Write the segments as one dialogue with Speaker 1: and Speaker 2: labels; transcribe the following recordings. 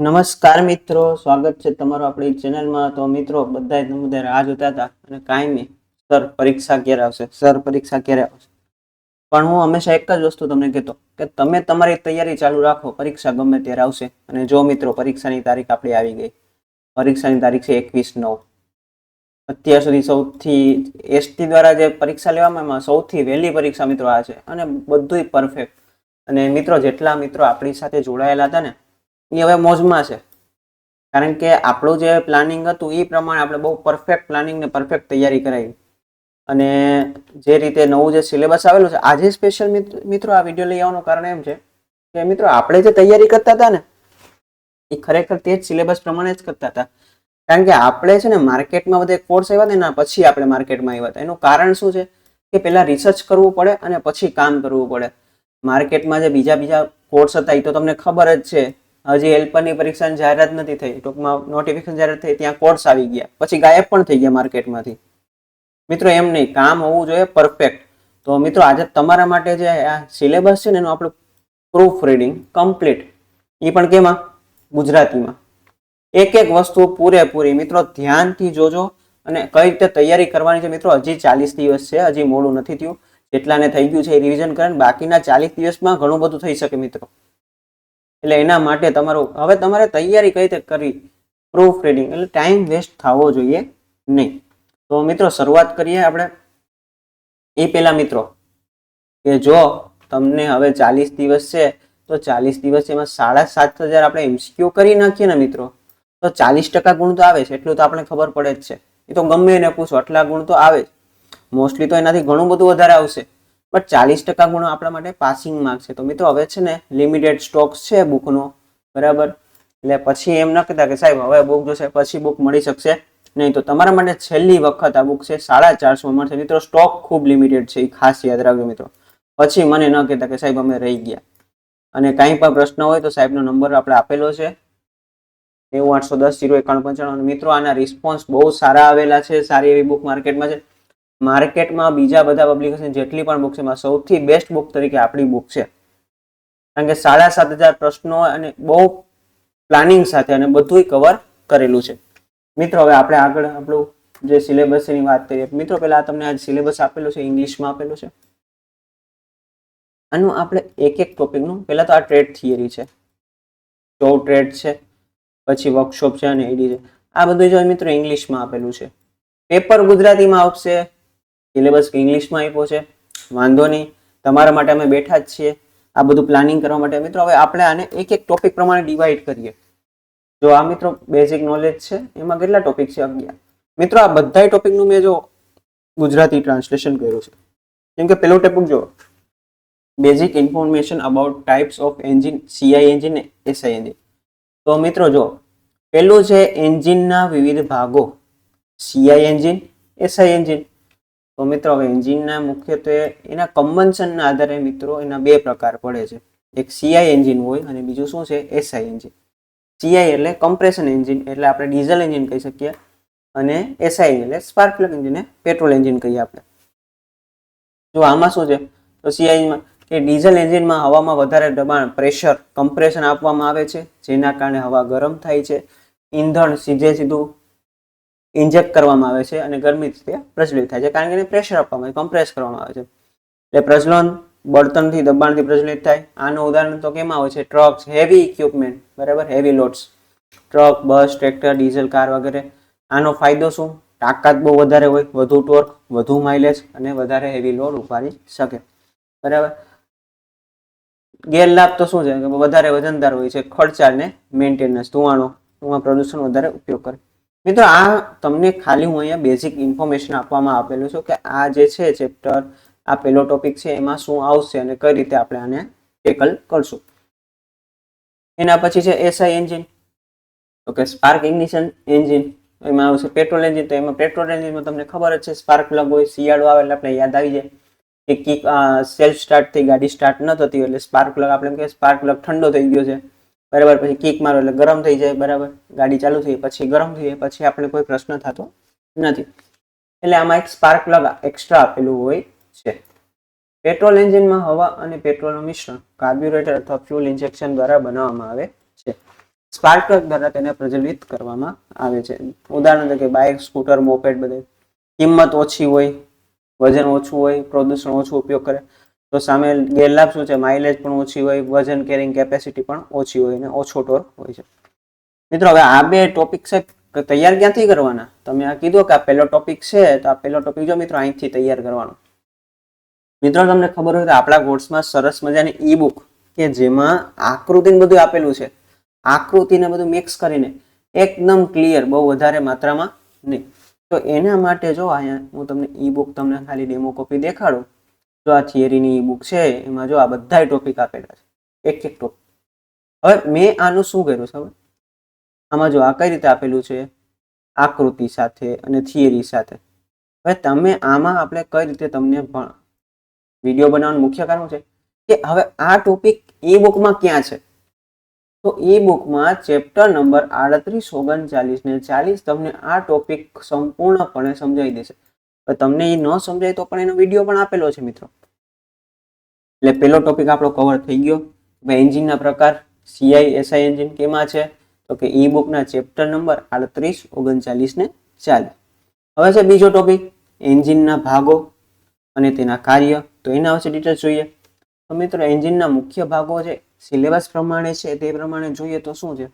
Speaker 1: નમસ્કાર મિત્રો, સ્વાગત છે તમારું આપણી ચેનલમાં. તો મિત્રો બધા તમે રાહ જોતા હતા અને કાયમી સર પરીક્ષા ક્યારે આવશે? સર પરીક્ષા ક્યારે આવશે? પણ હું હંમેશા એક જ વસ્તુ તમને કહેતો કે તમે તમારી તૈયારી ચાલુ રાખો, પરીક્ષા ગમે ત્યારે આવશે. અને જો મિત્રો, પરીક્ષાની તારીખ આપણી આવી ગઈ. પરીક્ષાની તારીખ છે એકવીસ નવ. અત્યાર સુધી સૌથી, એસટી દ્વારા જે પરીક્ષા લેવામાં એમાં સૌથી વહેલી પરીક્ષા મિત્રો આ છે. અને બધુંય પરફેક્ટ અને મિત્રો, જેટલા મિત્રો આપણી સાથે જોડાયેલા હતા ને એ હવે મોજમાં છે. કારણ કે આપણું જે પ્લાનિંગ હતું એ પ્રમાણે આપણે બહુ પરફેક્ટ પ્લાનિંગ ને પરફેક્ટ તૈયારી કરાવી અને જે રીતે નવું જે સિલેબસ આવેલું છે, આજે સ્પેશિયલ મિત્રો આ વીડિયો લઈ આવવાનું કારણ એમ છે કે મિત્રો આપણે જે તૈયારી કરતા હતા ને, એ ખરેખર તે જ સિલેબસ પ્રમાણે જ કરતા હતા. કારણ કે આપણે છે ને માર્કેટમાં બધા કોર્સ આવ્યા હતા ને, એના પછી આપણે માર્કેટમાં આવ્યા હતા. એનું કારણ શું છે કે પહેલાં રિસર્ચ કરવું પડે અને પછી કામ કરવું પડે. માર્કેટમાં જે બીજા બીજા કોર્સ હતા એ તો તમને ખબર જ છે હજી હેલ્પરની પરીક્ષાની જાહેરાત નથી થઈ. ટૂંકમાં નોટિફિકેશન જાહેરાત થઈ, ત્યાં કોર્સ આવી ગયા. પછી ગાયબ પણ થઈ ગયા માર્કેટમાંથી મિત્રો, એમ નહીં, કામ હોવું જોઈએ પરફેક્ટ તો મિત્રો, આજે તમારા માટે જે આ સિલેબસ છે ને, એનું આપણું પ્રૂફ રીડિંગ કમ્પ્લીટ એ પણ કેમાં? ગુજરાતીમાં. એક એક વસ્તુ પૂરેપૂરી. મિત્રો, ધ્યાનથી જોજો અને કઈ રીતે તૈયારી કરવાની છે મિત્રો, હજી ચાલીસ દિવસ છે, હજી મોડું નથી થયું. જેટલાને થઈ ગયું છે એ રિવિઝન કરે બાકીના ચાલીસ દિવસમાં ઘણું બધું થઈ શકે મિત્રો. એટલે એના માટે તમારું હવે તમારે તૈયારી કઈ રીતે કરવી પ્રૂફ રીડિંગ એટલે ટાઈમ વેસ્ટ થવો જોઈએ નહીં. તો મિત્રો શરૂઆત કરીએ આપણે. એ પહેલા મિત્રો, કે જો તમને હવે ચાલીસ દિવસ છે, તો ચાલીસ દિવસ એમાં સાડા સાત હજાર આપણે એમસીક્યુ કરી નાખીએ ને મિત્રો, તો ચાલીસ ટકા ગુણ તો આવે છે, એટલું તો આપણે ખબર પડે જ છે. એ તો ગમે એને પૂછો, આટલા ગુણ તો આવે જ. મોસ્ટલી તો એનાથી ઘણું બધું વધારે આવશે. બટ ચાલીસ ટકા ગુણ આપણા માટે પાસિંગ માર્ક છે. તો મિત્રો, હવે છે ને લિમિટેડ સ્ટોક્સ છે બુકનો બરાબર? એટલે પછી એમ ન કહેતા કે સાહેબ, હવે બુક જોશે, પછી બુક મળી શકશે. નહીં, તો તમારા માટે છેલ્લી વખત આ બુક છે, સાડા ચારસો મળશે. મિત્રો સ્ટોક ખૂબ લિમિટેડ છે, એ ખાસ યાદ રાખજો મિત્રો. પછી મને ન કહેતા કે સાહેબ, અમે રહી ગયા. અને કાંઈ પણ પ્રશ્ન હોય તો સાહેબનો નંબર આપણે આપેલો છે. નેવું આઠસો દસ, જીરો એકાણું પંચાણું. મિત્રો, આના રિસ્પોન્સ બહુ સારા આવેલા છે, સારી એવી બુક માર્કેટમાં છે. માર્કેટમાં બીજા બધા પબ્લિકેશન જેટલી પણ બુક છે, એમાં સૌથી બેસ્ટ બુક તરીકે આપણી બુક છે. કારણ કે સાડા સાત હજાર પ્રશ્નો અને બહુ પ્લાનિંગ સાથે અને બધુંય કવર કરેલું છે. મિત્રો, હવે આપણે આગળ આપણું જે સિલેબસ એની વાત કરીએ. મિત્રો, પહેલા તમને આ સિલેબસ આપેલું છે ઇંગ્લિશમાં આપેલું છે. આનું આપણે એક એક ટોપિકનું પહેલાં તો આ ટ્રેડ થિયરી છે. જો ટ્રેડ છે, પછી વર્કશોપ છે અને એડી છે. આ બધું જો મિત્રો ઇંગ્લિશમાં આપેલું છે. પેપર ગુજરાતીમાં આવશે સિલેબસ ઇંગ્લિશમાં આપ્યો છે. વાંધો નહીં. તમારા માટે અમે બેઠા જ છીએ. આ બધું પ્લાનિંગ કરવા માટે. મિત્રો, હવે આપણે આને એક એક ટોપિક પ્રમાણે ડિવાઈડ કરીએ. જો આ મિત્રો બેઝિક નોલેજ છે, એમાં કેટલા ટોપિક છે? અગિયાર. મિત્રો, આ બધા ટોપિકનું મેં જો ગુજરાતી ટ્રાન્સલેશન કર્યું છે. જેમ કે પેલો ટોપિક જો basic information about types of engine CI engine SI engine તો મિત્રો, જો, પેલું છે એન્જિનના વિવિધ ભાગો. સીઆઈ એન્જિન એસઆઈ એન્જિન તો મિત્રો, હવે એન્જિનના મુખ્યત્વે એના કમ્બન્શનના આધારે મિત્રો એના બે પ્રકાર પડે છે. એક સીઆઈ એન્જિન હોય અને બીજું શું છે? SI engine. સીઆઈ એટલે કમ્પ્રેશન એન્જિન એટલે આપણે ડીઝલ એન્જિન કહી શકીએ અને એસઆઈ એટલે spark plug engine petrol engine કહીએ આપણે. જો આમાં શું છે? તો સીઆઈમાં કે ડીઝલ એન્જિનમાં હવામાં વધારે દબાણ, પ્રેશર, કમ્પ્રેશન આપવામાં આવે છે, જેના કારણે હવા ગરમ થાય છે. ઈંધણ સીધે સીધું ઇન્જેક્ટ કરવામાં આવે છે અને ગરમીથી તે પ્રજ્વલિત થાય છે. કારણ કે એને પ્રેશર આપવામાં આવે કમ્પ્રેસ કરવામાં આવે છે. એટલે પ્રજ્વલન બળતણથી દબાણથી પ્રજ્વલિત થાય. આનું ઉદાહરણ તો કેમાં હોય છે? ટ્રક્સ હેવી ઇક્વિપમેન્ટ બરાબર? Heavy loads truck bus tractor diesel car વગેરે. આનો ફાયદો શું? તાકાત બહુ વધારે હોય, વધુ ટોર્ક વધુ માઇલેજ અને વધારે હેવી લોડ ઉપાડી શકે. બરાબર? ગેરલાભ તો શું છે? કે વધારે વજનદાર હોય છે. ખર્ચાળ ને મેન્ટેનન્સ ધુવાણો એમાં પ્રદૂષણ વધારે ઉપયોગ કરે. મિત્રો, આ તમને ખાલી હું અહીંયા બેઝિક ઇન્ફોર્મેશન આપવામાં આપેલું છું કે આ જે છે ચેપ્ટર આ પેલો ટોપિક છે, એમાં શું આવશે અને કઈ રીતે આપણે આને ટેકલ કરશું. એના પછી છે SI engine okay spark ignition engine એમાં આવશે પેટ્રોલ એન્જિન તો એમાં પેટ્રોલ એન્જિનમાં તમને ખબર જ છે સ્પાર્ક પ્લગ હોય, શિયાળો આવે એટલે આપણે યાદ આવી જાય. કે કિક સેલ્ફ સ્ટાર્ટ થઈ ગાડી સ્ટાર્ટ ન થતી એટલે સ્પાર્ક પ્લગ આપણે કે સ્પાર્ક પ્લગ ઠંડો થઈ ગયો છે. બરાબર, પછી કિક મારો એટલે ગરમ થઈ જાય, બરાબર? ગાડી ચાલુ થઈ, પછી ગરમ થઈ જાય, પછી આપણે કોઈ પ્રશ્ન થતો નથી. એટલે આમાં એક સ્પાર્ક પ્લગ એક્સ્ટ્રા આપેલું હોય છે. પેટ્રોલ એન્જિનમાં હવા અને પેટ્રોલનું મિશ્રણ કાર્બ્યુરેટર અથવા ફ્યુલ ઇન્જેક્શન દ્વારા બનાવવામાં આવે છે. સ્પાર્ક પ્લગ દ્વારા તેને પ્રજ્વલિત કરવામાં આવે છે. ઉદાહરણ તરીકે બાઇક સ્કૂટર મોપેડ બધે કિંમત ઓછી હોય, વજન ઓછું હોય, પ્રદૂષણ ઓછું ઉપયોગ કરે. તો સામે ગેરલાભ શું છે? માઇલેજ પણ ઓછી હોય, વજન કેરિંગ કેપેસિટી પણ ઓછી હોય અને ઓછો ટોર્ક હોય છે. મિત્રો, હવે આ બે ટોપિક છે કે તૈયાર ક્યાંથી કરવાના? તમે આ કીધું કે આ પહેલો ટોપિક છે, તો આ પહેલો ટોપિક જો મિત્રો અહીંથી તૈયાર કરવાનો. મિત્રો, તમને ખબર હોય તો આપણા કોર્સમાં સરસ મજાની ઈ બુક કે જેમાં આકૃતિને બધું આપેલું છે. આકૃતિને બધું મિક્સ કરીને એકદમ ક્લિયર બહુ વધારે માત્રામાં નહીં. તો એના માટે જો અહીંયા હું તમને ઈ બુક તમને ખાલી ડેમો કોપી દેખાડું જો આ થિયરીની બુક છે, એમાં જો આ બધા ટોપિક આપેલા છે. એક એક ટોપિક. હવે મેં આનું શું કર્યું છે આમાં જો આ કઈ રીતે આપેલું છે? આકૃતિ સાથે અને થિયરી સાથે. હવે તમે આમાં આપણે કઈ રીતે તમને ભણ, વીડિયો બનાવવાનું મુખ્ય કારણ છે કે હવે આ ટોપિક એ બુકમાં ક્યાં છે? તો એ બુકમાં ચેપ્ટર નંબર આડત્રીસ ઓગણચાલીસ ને ચાલીસ તમને આ ટોપિક સંપૂર્ણપણે સમજાવી દેશે. તમને એ ન સમજાય તો પણ એનો વીડિયો પણ આપેલો છે, મિત્રો. એટલે પેલો ટોપિક આપણો કવર થઈ ગયો. ભાઈ એન્જિનના પ્રકાર સીઆઈ એસઆઈ એન્જિન કેમાં છે? તો કે ઈ બુકના ચેપ્ટર નંબર આડત્રીસ, ઓગણચાલીસ ને ચાલીસ. હવે છે બીજો ટોપિક એન્જિનના ભાગો અને તેના કાર્ય. તો એના વિશે ડિટેલ્સ જોઈએ. તો મિત્રો એન્જિનના મુખ્ય ભાગો છે સિલેબસ પ્રમાણે છે, તે પ્રમાણે જોઈએ તો શું છે?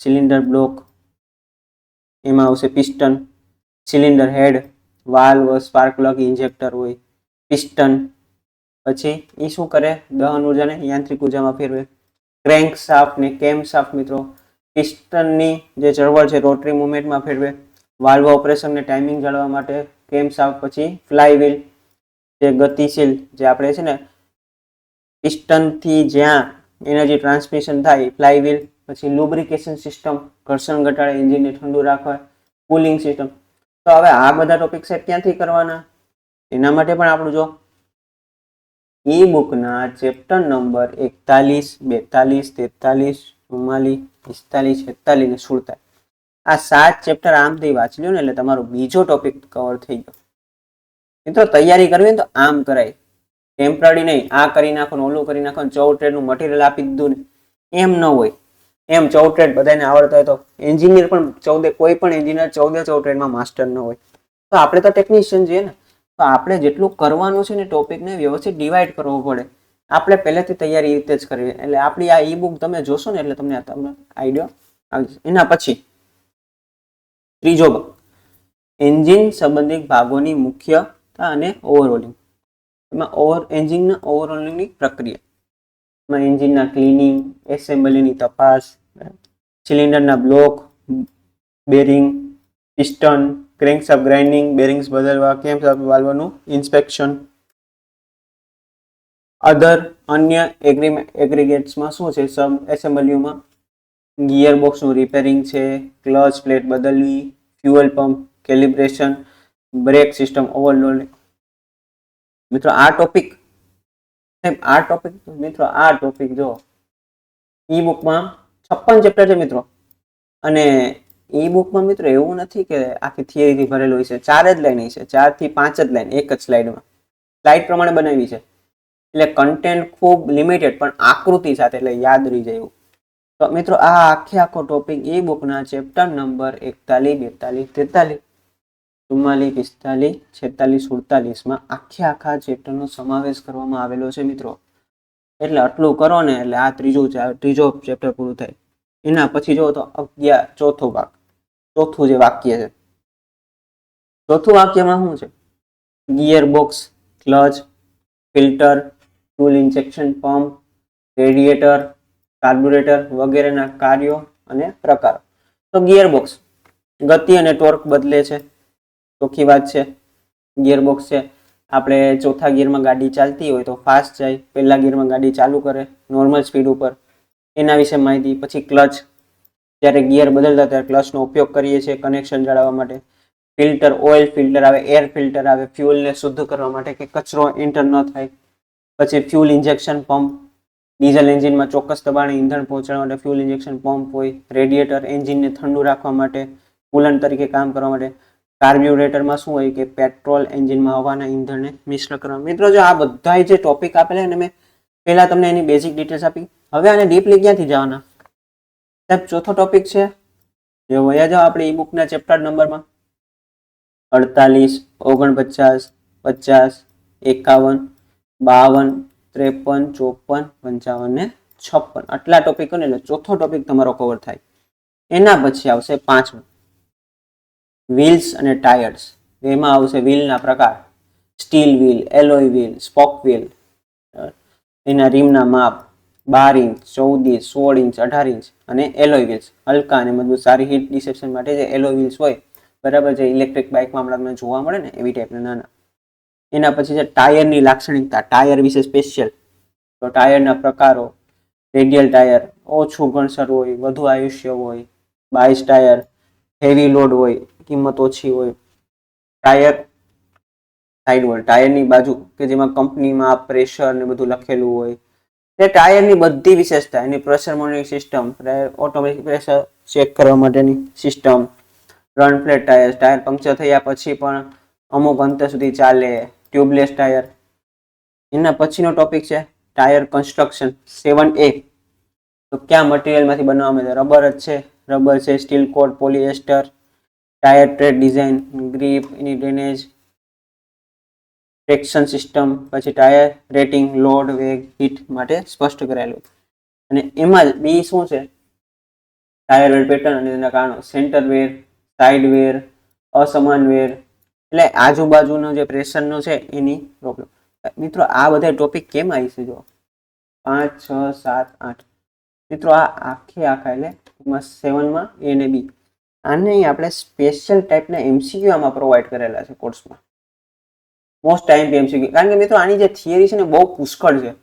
Speaker 1: સિલિન્ડર બ્લોક એમાં આવશે piston cylinder head valve, spark plug, injector હોય, પિસ્ટન. પછી એ શું કરે? દહન ઉર્જાને યાંત્રિક ઉર્જામાં ફેરવે. ક્રેન્ક સાફ ને કેમ સાફ મિત્રો? પિસ્ટનની જે ચળવળ છે, રોટરી મુવમેન્ટમાં ફેરવે. વાલ્વ ઓપરેશનને ટાઈમિંગ જાળવવા માટે કેમ સાફ પછી ફ્લાય વ્હીલ જે ગતિશીલ જે આપણે છે ને, પિસ્ટનથી જ્યાં એનર્જી ટ્રાન્સમિશન થાય ફ્લાય વ્હીલ પછી લુબ્રિકેશન સિસ્ટમ, ઘર્ષણ ઘટાડે, એન્જિનને ઠંડુ રાખવા, કુલિંગ સિસ્ટમ. તો હવે આ બધા ટોપિક સેટ ક્યાંથી કરવાના? એના માટે પણ આપણું જો ઈ બુકના ચેપ્ટર નંબર એકતાલીસ, બેતાલીસ, તેતાલીસ, ચુમ્માલીસ, પિસ્તાલીસ, છેતાલીસ ને સુડતાલીસ. આ સાત ચેપ્ટર આમથી વાંચી લો ને એટલે તમારો બીજો ટોપિક કવર થઈ ગયો. મિત્રો, તૈયારી કરવી ને તો આમ કરાય. ટેમ્પરરી નહીં, આ કરી નાખો ને ઓલું કરી નાખો ને ચૌ ટ્રેડનું મટીરિયલ આપી દીધું ને, એમ ન હોય. એમ ચૌ ટ્રેડ બધાને આવડતા હોય તો એન્જિનિયર પણ ચૌદે, કોઈ પણ એન્જિનિયર ચૌદે ચૌ ટ્રેડમાં માસ્ટર ન હોય. તો આપણે તો ટેકનિશિયન છીએ ને. તો આપણે જેટલું કરવાનું છે ને ટોપિકને વ્યવસ્થિત ડિવાઈડ કરવો પડે. આપણે પહેલેથી તૈયારી રીતે જ કરવી. એટલે આપણી આ ઈ બુક તમે જોશો ને, એટલે તમને તમને આઈડિયા આવી જશે. એના પછી ત્રીજો ભાગ. એન્જિન સંબંધિત ભાગોની મુખ્યતા અને ઓવરઓલિંગ એમાં ઓવર એન્જિનના ઓવરઓલિંગની પ્રક્રિયા. એમાં એન્જિનના ક્લિનિંગ એસેમ્બલીની તપાસ સિલિન્ડરના block, bearing, piston crankshaft grinding, bearings બદલવા કેમ્પશાફ્ટ વાલ્વનું ઇન્સ્પેક્શન. અધર અન્ય એગ્રીગેટ્સમાં શું છે? સબ એસેમ્બલીઓમાં ગિયર બોક્સનું રિપેરિંગ છે, ક્લચ પ્લેટ બદલવી, fuel pump calibration, brake system overload. મિત્રો, આ ટોપિક આ ટોપિક, મિત્રો, આ ટોપિક જો ઈ બુકમાં છપ્પન ચેપ્ટર છે મિત્રો. અને ઈ બુકમાં મિત્રો એવું નથી કે આખી થિયરીથી ભરેલું હોય છે. ચાર જ લાઈન છે. ચારથી પાંચ જ લાઈન એક જ સ્લાઇડમાં સ્લાઇડ પ્રમાણે બનાવી છે. એટલે કન્ટેન્ટ ખૂબ લિમિટેડ પણ આકૃતિ સાથે એટલે યાદ રહી જાય એવું. તો મિત્રો આ આખે આખો ટોપિક ઈ બુકના ચેપ્ટર નંબર એકતાલીસ, બેતાલીસ, તેતાલીસ, ચુમ્માલીસ, પિસ્તાલીસ, છેતાલીસ, સુડતાલીસમાં આખે આખા ચેપ્ટરનો સમાવેશ કરવામાં આવેલો છે મિત્રો. એટલે આટલું કરો ને એટલે આ ત્રીજું ત્રીજો ચેપ્ટર પૂરું થાય. એના પછી જો તો અગિયાર, ચોથો ભાગ. ચોથું જે વાક્ય છે. ચોથું વાક્યમાં શું છે? Gear box, clutch, filter, tool injection pump, radiator carburettor વગેરેના કાર્યો અને પ્રકારો. તો ગિયર બોક્સ, ગતિ અને ટોર્ક બદલે છે. ચોખ્ખી વાત છે. ગિયર બોક્સ છે. આપણે ચોથા ગિયરમાં ગાડી ચાલતી હોય તો ફાસ્ટ જાય, પહેલા ગિયરમાં ગાડી ચાલુ કરે નોર્મલ સ્પીડ ઉપર. એના વિશે માહિતી, પછી ક્લચ. જ્યારે ગિયર બદલતા ત્યારે ક્લચનો ઉપયોગ કરીએ છીએ કનેક્શન જાળવવા માટે. ફિલ્ટર ઓઇલ, ફિલ્ટર આવે, એર ફિલ્ટર આવે, ફ્યુઅલને શુદ્ધ કરવા માટે કે કચરો એન્ટર ન થાય. પછી ફ્યુલ ઇન્જેક્શન પંપ. ડીઝલ એન્જિનમાં ચોક્કસ દબાણે ઈંધણ પહોંચાડવા માટે ફ્યુલ ઇન્જેક્શન પંપ હોય. રેડિએટર એન્જિનને ઠંડુ રાખવા માટે, કુલન તરીકે કામ કરવા માટે. કાર્બ્યુરેટરમાં શું હોય કે પેટ્રોલ એન્જિનમાં હવાના ઈંધણને મિશ્ર કરવા. મિત્રો, જો આ બધા જે ટોપિક આપેલા ને, મેં પહેલા તમને એની બેઝિક ડિટેલ્સ આપી. હવે આને ડીપલી ક્યાંથી જવાના? સાહેબ, ચોથો ટોપિક છે. જે વયા જાઓ આપણે ઈ બુકના ચેપ્ટર નંબરમાં અડતાલીસ, ઓગણપચાસ, પચાસ, એકાવન, બાવન, ત્રેપન, ચોપન, પંચાવન ને છપ્પન. આટલા ટોપિકો ને એટલે ચોથો ટોપિક તમારો કવર થાય. એના પછી આવશે પાંચમો. વ્હીલ્સ અને ટાયર્સ એમાં આવશે વ્હીલના પ્રકાર. Steel wheel alloy wheel spoke wheel એના રીમના માપ બાર ઇંચ, ચૌદ ઇંચ, સોળ ઇંચ, અઢાર ઇંચ અને એલોય વ્હીલ્સ. હલકા અને મજબૂત સારી હીટ ડિસેપ્શન માટે જે એલોય વ્હીલ્સ હોય, બરાબર જે ઇલેક્ટ્રિક બાઇકમાં હમણાં જોવા મળે ને, એવી ટાઈપના નાના. એના પછી છે ટાયરની લાક્ષણિકતા. ટાયર વિશે સ્પેશિયલ તો ટાયરના પ્રકારો રેડિયલ ટાયર ઓછું ઘણસર હોય, વધુ આયુષ્ય હોય બાઇસ ટાયર હેવી લોડ હોય, કિંમત ઓછી હોય. ટાયર સાઈડ વોલ ટાયરની બાજુ, કે જેમાં કંપનીમાં પ્રેશર ને બધું લખેલું હોય. તે ટાયરની બધી વિશેષતા, એની pressure monitoring system automatic pressure check કરવા માટેની system run flat tyre tyre puncture થયા પછી પણ અમુક અંતર સુધી ચાલે ટ્યુબલેસ ટાયર એના પછીનો ટોપિક છે ટાયર કન્સ્ટ્રક્શન સેવન એ તો કયા મટીરિયલમાંથી બનાવવામાં આવે રબર જ છે. રબર છે steel coat polyester tyre tread design grip એની ડ્રેનેજ ટ્રેક્શન સિસ્ટમ, પછી ટાયર રેટિંગ, લોડ, વેગ, હીટ માટે સ્પષ્ટ કરાયેલું અને એમાં જ બી શું છે? ટાયર વેર પેટર્ન અને તેના કારણો. સેન્ટર વેર, સાઇડ વેર, અસમાન વેર. એટલે આજુબાજુનો જે પ્રેશરનો છે એની પ્રોબ્લેમ મિત્રો, આ બધા ટોપિક કેમ આવી છે જો પાંચ, છ, સાત, આઠ. મિત્રો, આ આખે આખા એટલે ટૂંકમાં સેવનમાં એ ને બી આને આપણે સ્પેશિયલ ટાઈપના એમસીક્યુ આમાં પ્રોવાઈડ કરેલા છે કોર્સમાં મોસ્ટ ટાઈમ એમસીક્યુ કારણ કે મિત્રો, આની જે થિયરી છે ને, બહુ પુષ્કળ છે.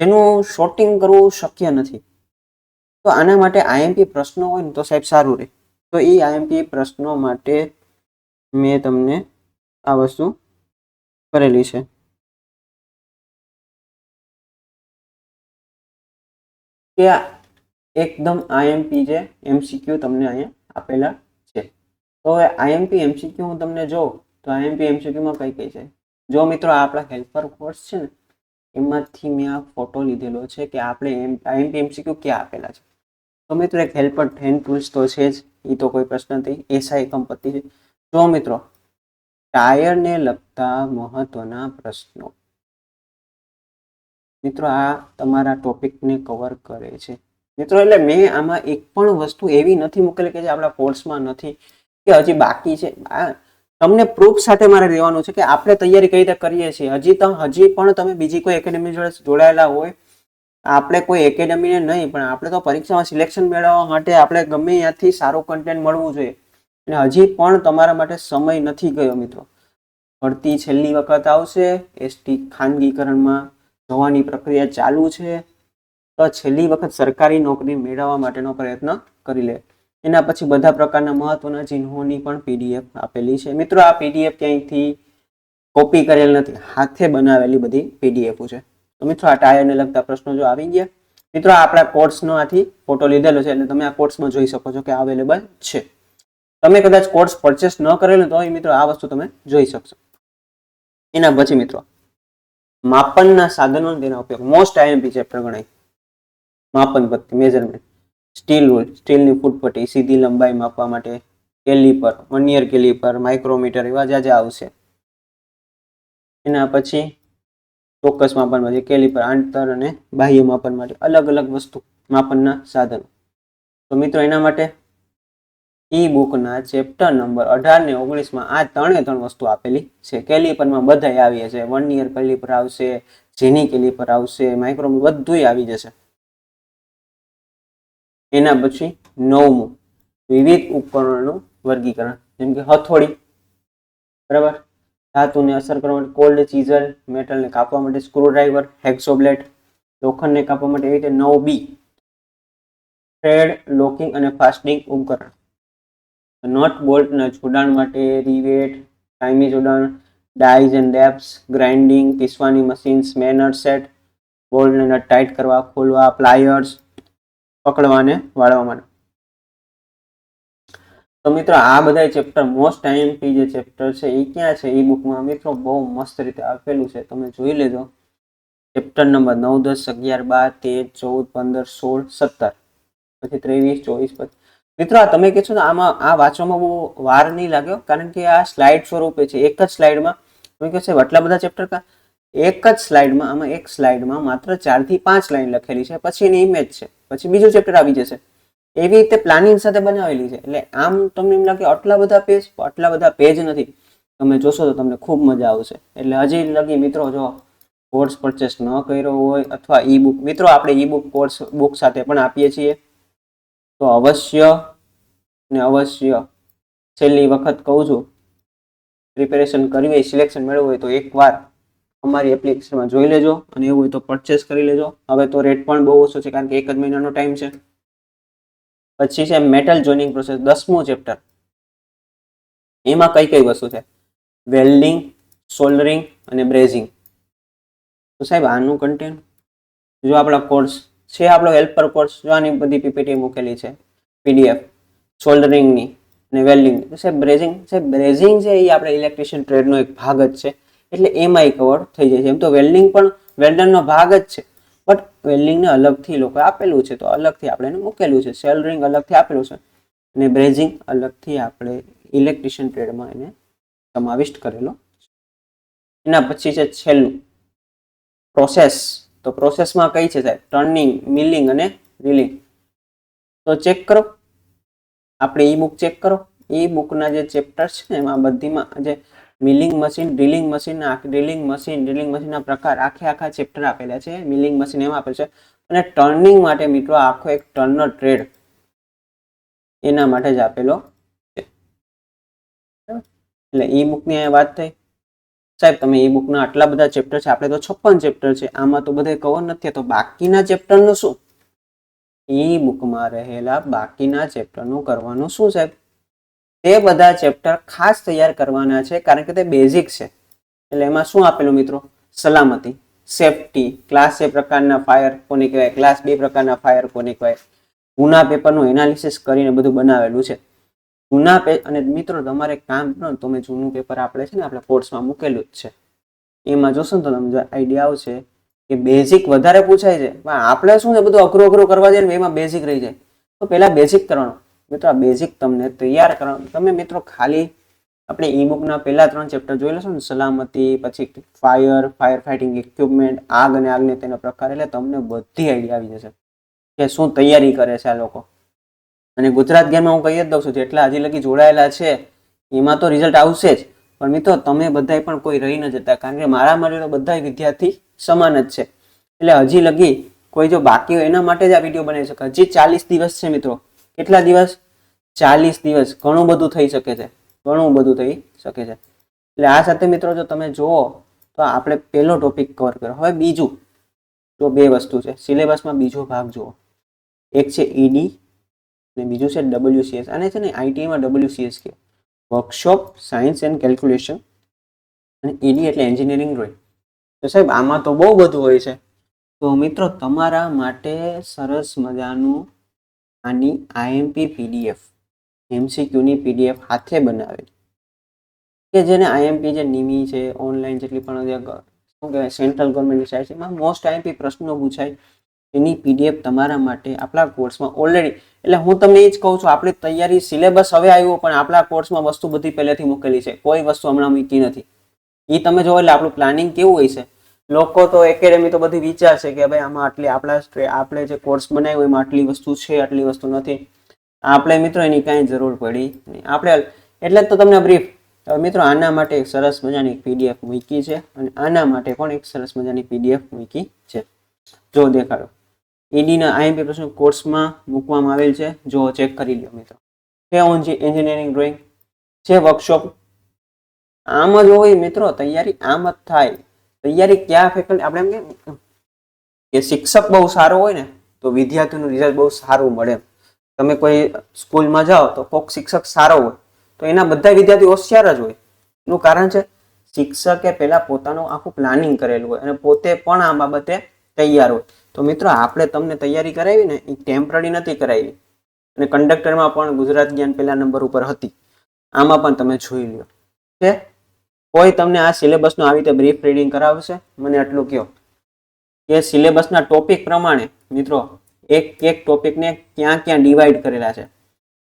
Speaker 1: એનું શોર્ટિંગ કરવું શક્ય નથી. તો આના માટે આઈએમપી પ્રશ્નો હોય ને, તો સાહેબ સારું રહે. તો એ આઈએમપી પ્રશ્નો માટે મેં તમને આ વસ્તુ કરેલી છે. કે એકદમ આઈએમપી જે એમસીક્યુ તમને અહીંયા આપેલા છે. તો હવે આઈએમપી એમસીક્યુ હું તમને જોઉં તો આઈએમપી એમસીક્યુમાં કઈ કઈ છે? જો મિત્રો આપણા હેલ્પર કોર્સ છે ને, એમાંથી મેં આ ફોટો લીધેલો છે કે આપણે એમ આઈએમપી એમસીક્યુ ક્યાં આપેલા છે. તો મિત્રો એક હેલ્પર હેન્ડ ટૂલ્સ તો છે જ એ તો કોઈ પ્રશ્ન નથી, એસઆઈ કંપતિ છે. જો મિત્રો, ટાયરને લગતા મહત્વના પ્રશ્નો. મિત્રો, આ તમારા ટોપિકને કવર કરે છે. મિત્રો, એટલે મેં આમાં એક પણ વસ્તુ એવી નથી મૂકેલી કે જે આપણા કોર્સમાં નથી, કે હજી બાકી છે. આ તમને પ્રૂફ સાથે મારે રહેવાનું છે કે આપણે તૈયારી કઈ રીતે કરીએ છીએ. હજી તો હજી પણ તમે બીજી કોઈ એકેડેમી જોડે જોડાયેલા હોય, આપણે કોઈ એકેડમીને નહીં, પણ આપણે તો પરીક્ષામાં સિલેક્શન મેળવવા માટે આપણે ગમે ત્યાંથી સારું કન્ટેન્ટ મળવું જોઈએ. અને હજી પણ તમારા માટે સમય નથી ગયો, મિત્રો. ભરતી છેલ્લી વખત આવશે, એસટી ખાનગીકરણમાં જવાની પ્રક્રિયા ચાલુ છે. તો છેલ્લી વખત સરકારી નોકરી મેળવવા માટેનો પ્રયત્ન કરી લે. એના પછી બધા પ્રકારના મહત્વના ચિહ્નોની પણ પીડીએફ આપેલી છે. મિત્રો, આ પીડીએફ ક્યાંયથી કોપી કરેલ નથી, હાથે બનાવેલી બધી પીડીએફ છે. તો મિત્રો, આ ટાયરને લગતા પ્રશ્નો જો આવી ગયા, મિત્રો આપણા કોર્સનો આથી ફોટો લીધેલો છે, એટલે તમે આ કોર્સમાં જોઈ શકો છો કે અવેલેબલ છે. તમે કદાચ કોર્સ પરચેસ ન કરેલો તો મિત્રો, આ વસ્તુ તમે જોઈ શકશો. એના પછી મિત્રો, માપનના સાધનો તેના ઉપયોગ. મોસ્ટ આઈએમપી ચેપ્ટર ગણાય. માપન પદ્ધતિ મેજરમેન્ટ સ્ટીલ રૂલ સ્ટીલની ફૂટપટ્ટી સીધી લંબાઈ માપવા માટે કેલિપર વનિયર કેલિપર, માઇક્રોમીટર એવા જ્યાં આવશે. એના પછી ચોક્કસ માપન માટે કેલિપર, આંતર અને બાહ્ય માપન માટે અલગ અલગ વસ્તુ માપનના સાધનો. તો મિત્રો, એના માટે ઈ બુકના ચેપ્ટર નંબર અઢાર ને ઓગણીસમાં આ ત્રણે ત્રણ વસ્તુ આપેલી છે. કેલિપરમાં બધાય આવી છે. વન યર કેલિપર આવશે જેની કેલિપર આવશે, માઇક્રોમ બધું આવી જશે. એના પછી નવમું, વિવિધ ઉપકરણોનું વર્ગીકરણ, જેમ કે હથોડી, બરાબર? ધાતુને અસર કરવા માટે કોલ્ડ ચીઝર મેટલને કાપવા માટે સ્ક્રૂ ડ્રાઈવર હેક્સોબ્લેટ, લોખંડને કાપવા માટે એવી રીતે નવ બી થ્રેડ લોકિંગ અને ફાસ્ટિંગ ઉપકરણ. નટ બોલ્ટના જોડાણ માટે રિવેટ ટાઈમી જોડાણ ડાઇઝ એન્ડ ડેપ્સ, ગ્રાઇન્ડિંગ, પીસવાની મશીન, સ્મેનર સેટ, બોલ્ટને ટાઈટ કરવા, ખોલવા, પ્લાયર્સ પકડવાને વાળવા માટે. તો મિત્રો, આ બધા ચેપ્ટર મોસ્ટ આઈએમપી જે ચેપ્ટર છે એ ક્યાં છે? એ બુકમાં મિત્રો બહુ મસ્ત રીતે આપેલું છે. તમે જોઈ લેજો. ચેપ્ટર નંબર નવ, દસ, અગિયાર, બાર, તેર, ચૌદ, પંદર, સોળ, સત્તર. પછી ત્રેવીસ, ચોવીસ પછી મિત્રો, આ તમે કહેશો ને આમાં આ વાંચવામાં બહુ વાર નહીં લાગ્યો, કારણ કે આ સ્લાઇડ સ્વરૂપે છે. એક જ સ્લાઇડમાં તમે કહે છે આટલા બધા ચેપ્ટર કા? એક જ સ્લાઇડમાં આમાં એક સ્લાઇડમાં માત્ર ચારથી પાંચ લાઈન લખેલી છે. પછી એની ઇમેજ છે. પછી બીજું ચેપ્ટર આવી જશે. એવી રીતે પ્લાનિંગ સાથે બનાવેલી છે. એટલે આમ તમને એમ લાગે આટલા બધા પેજ આટલા બધા પેજ નથી. તમે જોશો તો તમને ખૂબ મજા આવશે. એટલે હજી લગી મિત્રો જો કોર્સ પરચેસ ન કર્યો હોય અથવા ઈ બુક મિત્રો આપણે ઈ બુક કોર્સ બુક સાથે પણ આપીએ છીએ. તો અવશ્ય ને અવશ્ય છેલ્લી વખત કહું છું પ્રિપેરેશન કરવી સિલેક્શન મેળવવું હોય તો એકવાર અમારી એપ્લિકેશનમાં જોઈ લેજો અને એવું હોય તો પરચેસ કરી લેજો. હવે તો રેટ પણ બહુ ઓછો છે કારણ કે એક જ મહિનાનો ટાઈમ છે. પછી છે મેટલ જોઈનિંગ પ્રોસેસ દસમું ચેપ્ટર એમાં કઈ કઈ વસ્તુ છે? વેલ્ડિંગ સોલ્ડરિંગ અને બ્રેઝિંગ તો સાહેબ, આનું કન્ટેન્ટ જો આપણા કોર્સ છે, આપણો હેલ્પર કોર્સ જો આની બધી પીપીટી મૂકેલી છે પીડીએફ સોલ્ડરિંગની અને વેલ્ડિંગ સાહેબ બ્રેઝિંગ સાહેબ બ્રેઝિંગ છે એ આપણે ઇલેક્ટ્રિશિયન ટ્રેડનો એક ભાગ જ છે. એટલે એમાંય કવર થઈ જાય છે. એમ તો વેલ્ડિંગ પણ વેલ્ડરનો ભાગ જ છે. બટ વેલ્ડિંગને અલગથી લોકો આપેલું છે. તો અલગથી આપણે એને મૂકેલું છે. સેલરિંગ અલગથી આપેલું છે. અને બ્રેઝિંગ અલગથી આપણે ઇલેક્ટ્રિશિયન ટ્રેડમાં એને સમાવિષ્ટ કરેલો એના પછી છે છેલ્લું. પ્રોસેસ તો પ્રોસેસમાં કઈ છે સાહેબ? ટર્નિંગ મિલિંગ અને રિલિંગ તો ચેક કરો. આપણે ઈ બુક ચેક કરો. ઈ બુકના જે ચેપ્ટર છે એમાં બધીમાં જે milling machine, drilling machine drilling machine, drilling મશીનના પ્રકાર આખે આખા ચેપ્ટર આપેલા છે. મિલિંગ મશીન એમાં આપેલ છે. અને ટર્નિંગ માટે મિત્રો આખો એક ટર્નર ટ્રેડ એના માટે જ આપેલો છે. એટલે ઈ બુકની વાત થઈ. સાહેબ, તમે ઈ બુકના આટલા બધા ચેપ્ટર છે. આપણે તો છપ્પન ચેપ્ટર છે. આમાં તો બધે કવર નથી તો બાકીના ચેપ્ટરનું શું? ઈ બુકમાં રહેલા બાકીના ચેપ્ટરનું કરવાનું શું, સાહેબ? તે બધા ચેપ્ટર ખાસ તૈયાર કરવાના છે, કારણ કે તે બેઝિક છે. એટલે એમાં શું આપેલું મિત્રો? સલામતી સેફટી ક્લાસ એ પ્રકારના ફાયર કોને કહેવાય? ક્લાસ બે પ્રકારના ફાયર કોને કહેવાય? ગુના પેપરનું એનાલિસિસ કરીને બધું બનાવેલું છે. જૂના પે, અને મિત્રો તમારે કામ કરો ને, તમે જૂનું પેપર આપણે છે ને, આપણે કોર્સમાં મૂકેલું જ છે. એમાં જોશો ને તો તમને આઈડિયા આવશે કે બેઝિક વધારે પૂછાય છે. પણ આપણે શું છે, બધું અઘરું અઘરું કરવા જાય ને, એમાં બેઝિક રહી જાય. તો પહેલાં બેઝિક કરવાનું. મિત્રો આ બેઝિક તમને તૈયાર કરવા તમે મિત્રો ખાલી આપણે ઈ બુકના પહેલા ત્રણ ચેપ્ટર જોઈ લેશો ને, સલામતી, પછી ફાયર ફાયર ફાઇટિંગ ઇક્વિપમેન્ટ આગ અને આગને તેના પ્રકાર, એટલે તમને બધી આઈડિયા આવી જશે કે શું તૈયારી કરે છે આ લોકો. અને ગુજરાત જ્ઞાનમાં હું કહી જ દઉં છું, જેટલા હજી લગી જોડાયેલા છે, એમાં તો રિઝલ્ટ આવશે જ. પણ મિત્રો, તમે બધાય પણ કોઈ રહી ન જતા, કારણ કે મારા માટે તો બધા વિદ્યાર્થી સમાન જ છે. એટલે હજી લગી કોઈ જો બાકી હોય, એના માટે જ આ વીડિયો બનાવી શકે હજી ચાલીસ દિવસ છે મિત્રો. કેટલા દિવસ? ચાલીસ દિવસ. ઘણું બધું થઈ શકે છે. ઘણું બધું થઈ શકે છે. એટલે આ સાથે મિત્રો જો તમે જુઓ, તો આપણે પહેલો ટોપિક કવર કર્યો. હવે બીજું જો બે વસ્તુ છે. સિલેબસમાં બીજો ભાગ જુઓ. એક છે ઈડી અને બીજું છે ડબલ્યુસીએસ અને છે ને આઈટીઆઈમાં ડબલ્યુસીએસ કે વર્કશોપ સાયન્સ એન્ડ કેલ્ક્યુલેશન અને ઈડી એટલે એન્જિનિયરિંગ ડ્રોઈંગ તો સાહેબ, આમાં તો બહુ બધું હોય છે. તો મિત્રો, તમારા માટે સરસ મજાનું આની આઈએમપી પીડીએફ, એમસીક્યુની પીડીએફ હાથે બનાવેલી. કે જેને આઈએમપી જે નિમી છે, ઓનલાઈન જેટલી પણ શું કહેવાય, સેન્ટ્રલ ગવર્મેન્ટની સાઇટ છે, એમાં મોસ્ટ આઈએમપી પ્રશ્નો પૂછાય. એની પીડીએફ તમારા માટે આપણા કોર્સમાં ઓલરેડી, એટલે હું તમને એ જ કહું છું, આપણી તૈયારી સિલેબસ હવે આવ્યો, પણ આપણા કોર્સમાં વસ્તુ બધી પહેલેથી મૂકેલી છે. કોઈ વસ્તુ હમણાં મૂકી નથી. એ તમે જો એટલે આપણું પ્લાનિંગ કેવું હોય છે લોકો તો એકેડેમી તો બધી વિચારશે કે ભાઈ આમાં આટલી આપણા આપણે જે કોર્સ બનાવ્યો એમાં આટલી વસ્તુ છે, આટલી વસ્તુ નથી. આપણે મિત્રો એની કાંઈ જરૂર પડી નહીં. આપણે એટલે જ તો તમને બ્રીફ મિત્રો આના માટે એક સરસ મજાની પીડીએફ મૂકી છે અને આના માટે પણ એક સરસ મજાની પીડીએફ મૂકી છે. જો દેખાડો. ઈડીના આઈએમપી પ્રશ્ન કોર્સમાં મૂકવામાં આવેલ છે. જો ચેક કરી લો મિત્રો. કે છે એન્જિનિયરિંગ ડ્રોઈંગ છે વર્કશોપ આમ જ હોય મિત્રો, તૈયારી આમ જ થાય. તૈયારી ક્યાં ફેકલ્ટી આપણે એમ કે કે શિક્ષક બહુ સારો હોય ને, તો વિદ્યાર્થીનું રિઝલ્ટ બહુ સારું મળે તમે કોઈ સ્કૂલમાં જાઓ તો કોઈક શિક્ષક સારો હોય, તો એના બધા વિદ્યાર્થી હોશિયાર જ હોય. એનું કારણ છે, શિક્ષકે પહેલા પોતાનું આખું પ્લાનિંગ કરેલું હોય અને પોતે પણ આ બાબતે તૈયાર હોય. તો મિત્રો, આપણે તમને તૈયારી કરાવી ને, એ ટેમ્પરરી નથી કરાવી. અને કંડક્ટરમાં પણ ગુજરાત જ્ઞાન પહેલા નંબર ઉપર હતી. આમાં પણ તમે જોઈ લો છે? કોઈ તમને આ સિલેબસનું આવી રીતે બ્રીફ રીડિંગ કરાવશે? મને આટલું કહો. કે સિલેબસના ટોપિક પ્રમાણે, મિત્રો, એક એક ટોપિકને ક્યાં ક્યાં ડિવાઈડ કરેલા છે?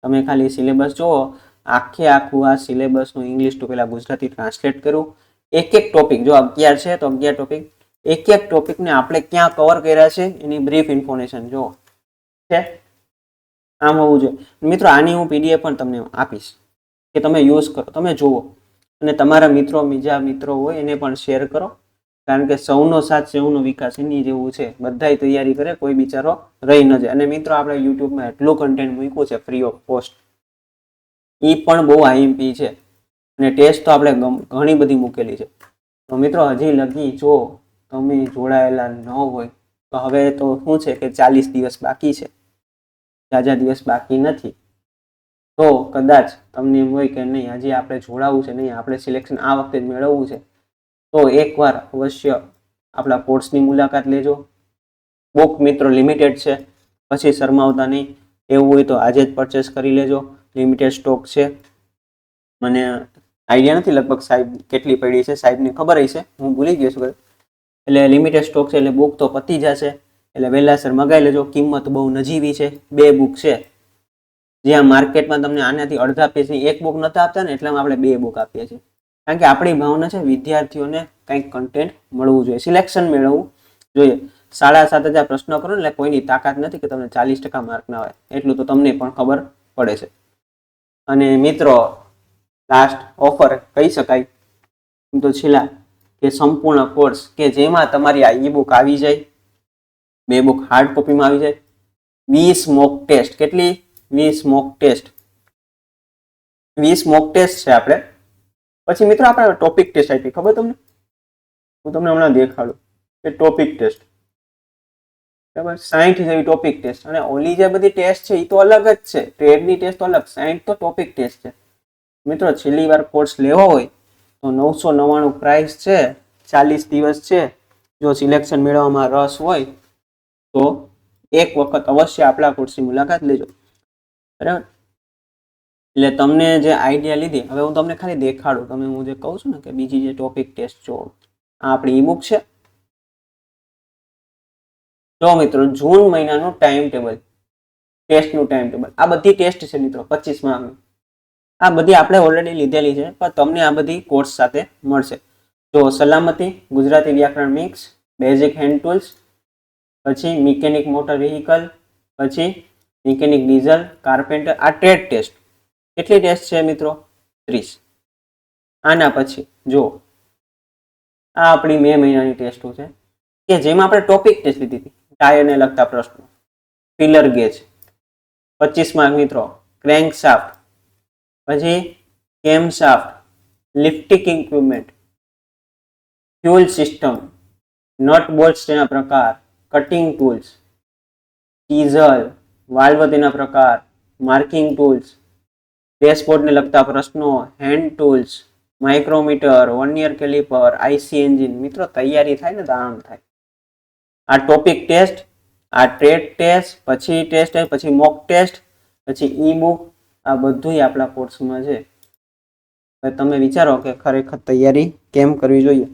Speaker 1: તમે ખાલી સિલેબસ જુઓ, આખે આખું આ સિલેબસનું ઇંગ્લિશ ટુ પહેલાં ગુજરાતી ટ્રાન્સલેટ કર્યું એક એક ટોપિક જો અગિયાર છે, તો અગિયાર ટોપિક એક એક ટોપિકને આપણે ક્યાં કવર કર્યા છે? એની બ્રીફ ઇન્ફોર્મેશન જુઓ. છે? આમ હોવું જોઈએ. મિત્રો, આની હું પીડીએફ પણ તમને આપીશ. કે તમે યુઝ કરો. તમે જુઓ. અને તમારા મિત્રો, બીજા મિત્રો હોય એને પણ શેર કરો. કારણ કે સૌનો સાથ, સૌનો વિકાસ એની જેવું છે. બધાય તૈયારી કરે, કોઈ બિચારો રહી ન જાય. અને મિત્રો, આપણે યુટ્યુબમાં એટલું કન્ટેન્ટ મૂક્યું છે ફ્રી ઓફ કોસ્ટ એ પણ બહુ આઈએમપી છે. અને ટેસ્ટ તો આપણે ઘણી બધી મૂકેલી છે. તો મિત્રો, હજી લગી જો તમે જોડાયેલા ન હોય, તો હવે તો શું છે કે ચાલીસ દિવસ બાકી છે. જાજા દિવસ બાકી નથી. તો કદાચ તમને એમ હોય કે નહીં, હજી આપણે જોડાવવું છે નહીં, આપણે સિલેક્શન આ વખતે જ મેળવવું છે. તો એકવાર અવશ્ય આપણા કોર્સની મુલાકાત લેજો. બુક મિત્રો લિમિટેડ છે, પછી શરમાવતા નહીં એવું હોય તો આજે જ પરચેસ કરી લેજો. લિમિટેડ સ્ટોક છે. મને આઈડિયા નથી લગભગ સાહેબ કેટલી પડી છે, સાહેબને ખબર હશે, હું ભૂલી ગયો છું. એટલે લિમિટેડ સ્ટોક છે, એટલે બુક તો પતી જશે. એટલે વહેલાસર મગાવી લેજો, કિંમત બહુ નજીવી છે, બે બુક છે. જ્યાં માર્કેટમાં તમને આનાથી અડધા પેજની એક બુક નતા આપતા ને એટલામાં આપણે બે બુક આપીએ છીએ. કારણ કે આપણી ભાવના છે વિદ્યાર્થીઓને કંઈક કન્ટેન્ટ મળવું જોઈએ. સિલેક્શન મેળવવું જોઈએ. સાડા સાત હજાર પ્રશ્નો કરો એટલે કોઈની તાકાત નથી કે તમને ચાલીસ ટકા માર્ક ના હોય. એટલું તો તમને પણ ખબર પડે છે. અને મિત્રો લાસ્ટ ઓફર કહી શકાય. તો છેલ્લા કે સંપૂર્ણ કોર્સ કે જેમાં તમારી આ ઈ બુક આવી જાય, બે બુક હાર્ડ કોપીમાં આવી જાય, વીસ મોક ટેસ્ટ કેટલી વીસ મોક ટેસ્ટ વીસ મોક ટેસ્ટ છે આપણે. પછી મિત્રો આપણે ટોપિક ટેસ્ટ આપી. ખબર તમને? હું તમને હમણાં દેખાડું. કે ટોપિક ટેસ્ટ બરાબર? સાઠ જેવી ટોપિક ટેસ્ટ અને ઓલી જે બધી ટેસ્ટ છે એ તો અલગ જ છે. ટ્રેડની ટેસ્ટ તો અલગ. સાઠ તો ટોપિક ટેસ્ટ છે. મિત્રો, છેલ્લી વાર કોર્સ લેવો હોય, તો નવસો નવ્વાણું પ્રાઇસ છે, ચાલીસ દિવસ છે. જો સિલેક્શન મેળવવામાં રસ હોય, તો એક વખત અવશ્ય આપણા કોર્સની મુલાકાત લેજો. બરાબર? એટલે તમને જે આઈડિયા લીધી, હવે હું તમને ખાલી દેખાડું. તમે હું જે કહું છું ને કે બીજી જે ટોપિક ટેસ્ટ જો આ આપણી ઈબુક છે. જો મિત્રો, જૂન મહિનાનું ટાઈમ ટેબલ ટેસ્ટનું ટાઈમ ટેબલ આ બધી ટેસ્ટ છે મિત્રો પચીસ માર્કની આ બધી આપણે ઓલરેડી લીધેલી છે, પણ તમને આ બધી કોર્સ સાથે મળશે. જો સલામતી, ગુજરાતી વ્યાકરણ મિક્સ બેઝિક હેન્ડ ટૂલ્સ પછી મિકેનિક મોટર વ્હીકલ પછી મિકેનિક ડીઝલ, કાર્પેન્ટર, આ ટ્રેડ ટેસ્ટ. કેટલી ટેસ્ટ છે મિત્રો? ત્રીસ. આના પછી જો, આ આપણી મે મહિનાની ટેસ્ટો છે, કે જેમાં આપણે ટોપિક ટેસ્ટ લીધી હતી, ટાયરને લગતા પ્રશ્નો. Feeler gauge. પચીસ માર્ક મિત્રો. ક્રેન્ક શાફ્ટ પછી camshaft lifting equipment. Fuel system. Nut તેના પ્રકાર. Cutting tools. ડીઝલ. વાલ્વ તેના પ્રકાર, માર્કિંગ ટૂલ્સ, ડેશબોર્ડને લગતા પ્રશ્નો, hand tools, micrometer, vernier calliper, IC engine. મિત્રો, તૈયારી થાય ને તો થાય. આ ટોપિક ટેસ્ટ, આ ટ્રેડ ટેસ્ટ, પછી ટેસ્ટ પછી મોક ટેસ્ટ, પછી ઈ બુક આ બધુંય આપણા કોર્સમાં છે. તમે વિચારો કે ખરેખર તૈયારી કેમ કરવી જોઈએ?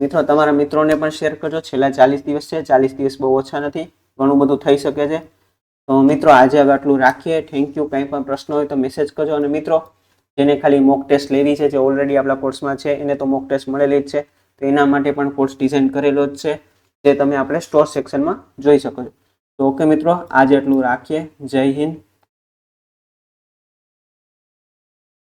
Speaker 1: મિત્રો, તમારા મિત્રોને પણ શેર કરજો. છેલ્લા ચાલીસ દિવસ છે. ચાલીસ દિવસ બહુ ઓછા નથી. ઘણું બધું થઈ શકે છે. તો મિત્રો, આજે હવે આટલું રાખીએ. થેન્ક યુ કંઈ પણ પ્રશ્ન હોય તો મેસેજ કરજો. અને મિત્રો, જેને ખાલી મોક ટેસ્ટ લેવી છે, જે ઓલરેડી આપણા કોર્સમાં છે, એને તો મોક ટેસ્ટ મળેલી જ છે. તો એના માટે પણ કોર્સ ડિઝાઇન કરેલો જ છે, જે તમે આપણે સ્ટોર સેક્શનમાં જોઈ શકો છો. તો ઓકે મિત્રો, આજે એટલું રાખીએ. જય હિન્દ.